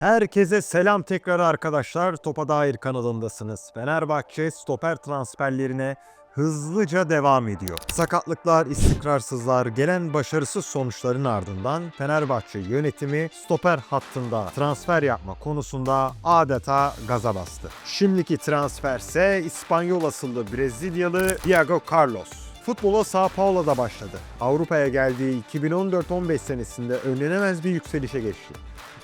Herkese selam tekrar arkadaşlar. Topa Dair kanalındasınız. Fenerbahçe stoper transferlerine hızlıca devam ediyor. Sakatlıklar, istikrarsızlar, gelen başarısız sonuçların ardından Fenerbahçe yönetimi stoper hattında transfer yapma konusunda adeta gaza bastı. Şimdiki transferse İspanyol asıllı Brezilyalı Diego Carlos. Futbola Sao Paulo'da başladı. Avrupa'ya geldiği 2014-15 senesinde önlenemez bir yükselişe geçti.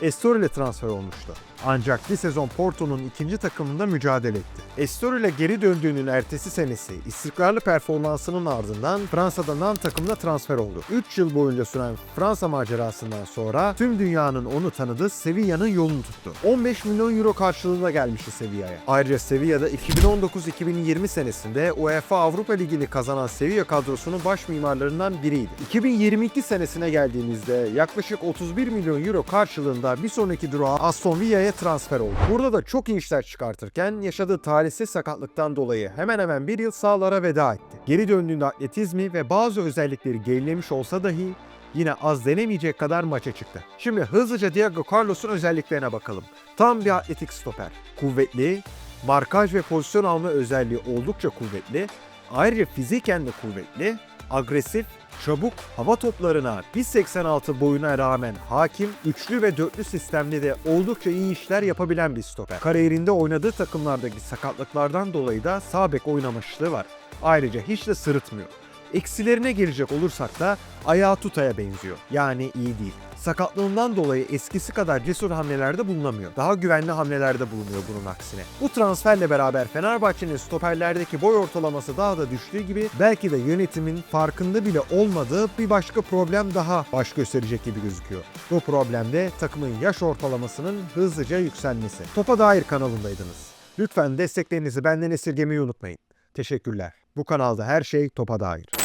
Estor ile transfer olmuştu. Ancak bir sezon Porto'nun ikinci takımında mücadele etti. Estor ile geri döndüğünün ertesi senesi istikrarlı performansının ardından Fransa'dan Nantes takımına transfer oldu. 3 yıl boyunca süren Fransa macerasından sonra tüm dünyanın onu tanıdığı Sevilla'nın yolunu tuttu. 15 milyon euro karşılığında gelmişti Sevilla'ya. Ayrıca Sevilla'da 2019-2020 senesinde UEFA Avrupa Ligi'ni kazanan Sevilla kadrosunun baş mimarlarından biriydi. 2022 senesine geldiğimizde yaklaşık 31 milyon euro karşılığında bir sonraki durağı Aston Villa'ya transfer oldu. Burada da çok iyi işler çıkartırken yaşadığı talihsiz sakatlıktan dolayı hemen hemen bir yıl sahalara veda etti. Geri döndüğünde atletizmi ve bazı özellikleri gerilemiş olsa dahi yine az denemeyecek kadar maça çıktı. Şimdi hızlıca Diego Carlos'un özelliklerine bakalım. Tam bir atletik stoper. Kuvvetli, markaj ve pozisyon alma özelliği oldukça kuvvetli. Ayrıca fiziken de kuvvetli, agresif, çabuk, hava toplarına 1.86 boyuna rağmen hakim, üçlü ve dörtlü sistemde de oldukça iyi işler yapabilen bir stoper. Kariyerinde oynadığı takımlardaki sakatlıklardan dolayı da sağ bek oynamamışlığı var. Ayrıca hiç de sırıtmıyor. Eksilerine gelecek olursak da ayağı tutaya benziyor. Yani iyi değil. Sakatlığından dolayı eskisi kadar cesur hamlelerde bulunamıyor. Daha güvenli hamlelerde bulunuyor bunun aksine. Bu transferle beraber Fenerbahçe'nin stoperlerdeki boy ortalaması daha da düştüğü gibi belki de yönetimin farkında bile olmadığı bir başka problem daha baş gösterecek gibi gözüküyor. Bu problem de takımın yaş ortalamasının hızlıca yükselmesi. Topa Dair kanalındaydınız. Lütfen desteklerinizi benden esirgemeyi unutmayın. Teşekkürler. Bu kanalda her şey topa dair.